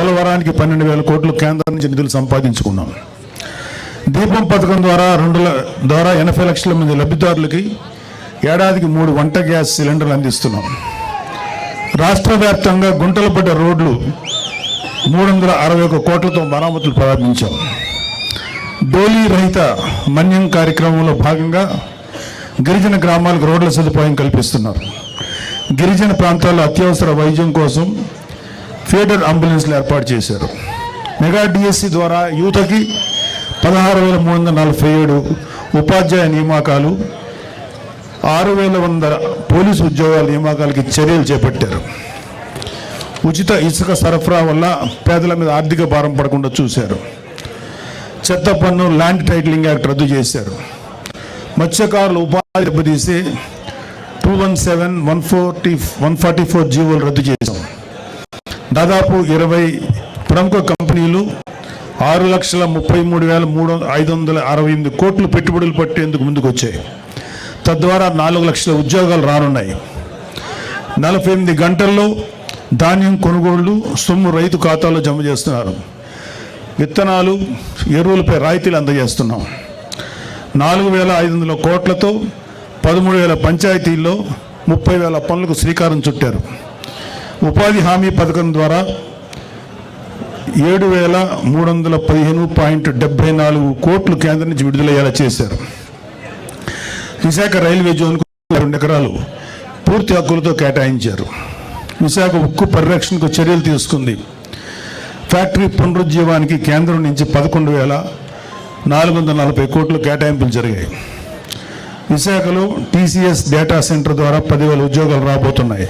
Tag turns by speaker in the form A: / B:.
A: పోలవరానికి పన్నెండు వేల కోట్లు కేంద్రం నుంచి నిధులు సంపాదించుకున్నాం. దీపం పథకం ద్వారా రెండు ద్వారా ఎనభై లక్షల మంది లబ్ధిదారులకి ఏడాదికి మూడు వంట గ్యాస్ సిలిండర్లు అందిస్తున్నాం. రాష్ట్ర వ్యాప్తంగా గుంటలు పడ్డ రోడ్లు మూడు వందల అరవై ఒక కోట్లతో మరామతులు ప్రారంభించాం. డోలీ రహిత మన్యం కార్యక్రమంలో భాగంగా గిరిజన గ్రామాలకు రోడ్ల సదుపాయం కల్పిస్తున్నారు. గిరిజన ప్రాంతాల్లో అత్యవసర వైద్యం కోసం ఫీడర్ అంబులెన్స్లు ఏర్పాటు చేశారు. మెగా డిఎస్సి ద్వారా యువతకి పదహారు వేల మూడు వందల నలభై ఏడు ఉపాధ్యాయ నియామకాలు ఆరు వేల వంద పోలీసు ఉద్యోగాల నియామకాలకి చర్యలు చేపట్టారు. ఉచిత ఇసుక సరఫరా వల్ల పేదల మీద ఆర్థిక భారం పడకుండా చూశారు. చెత్త పన్ను ల్యాండ్ టైటిలింగ్ యాక్ట్ రద్దు చేశారు. మత్స్యకారుల ఉపాధి దెబ్బతీసి two one seven one forty one forty four జీవోలు రద్దు చేశాం దాదాపు ఇరవై ప్రముఖ కంపెనీలు ఆరు లక్షల ముప్పై మూడు వేల మూడు ఐదు వందల అరవై ఎనిమిది కోట్లు పెట్టుబడులు పట్టేందుకు ముందుకు వచ్చాయి తద్వారా నాలుగు లక్షల ఉద్యోగాలు రానున్నాయి. నలభై ఎనిమిది గంటల్లో ధాన్యం కొనుగోళ్ళు సొమ్ము రైతు ఖాతాలో జమ చేస్తున్నారు. విత్తనాలు ఎరువులపై రాయితీలు అందజేస్తున్నాం. నాలుగు వేల ఐదు వందల కోట్లతో పదమూడు వేల పంచాయతీల్లో ముప్పై వేల పనులకు శ్రీకారం చుట్టారు. ఉపాధి హామీ పథకం ద్వారా ఏడు వేల మూడు వందల పదిహేను పాయింట్ డెబ్బై నాలుగు కోట్లు కేంద్రం నుంచి విడుదలయ్యేలా చేశారు. విశాఖ రైల్వే జోన్కు రెండు ఎకరాలు పూర్తి హక్కులతో కేటాయించారు. విశాఖ ఉక్కు పరిరక్షణకు చర్యలు తీసుకుంది. ఫ్యాక్టరీ పునరుజ్జీవానికి కేంద్రం నుంచి పదకొండు వేల నాలుగు వందల నలభై కోట్లు కేటాయింపులు జరిగాయి. విశాఖలో టీసీఎస్ డేటా సెంటర్ ద్వారా పదివేల ఉద్యోగాలు రాబోతున్నాయి.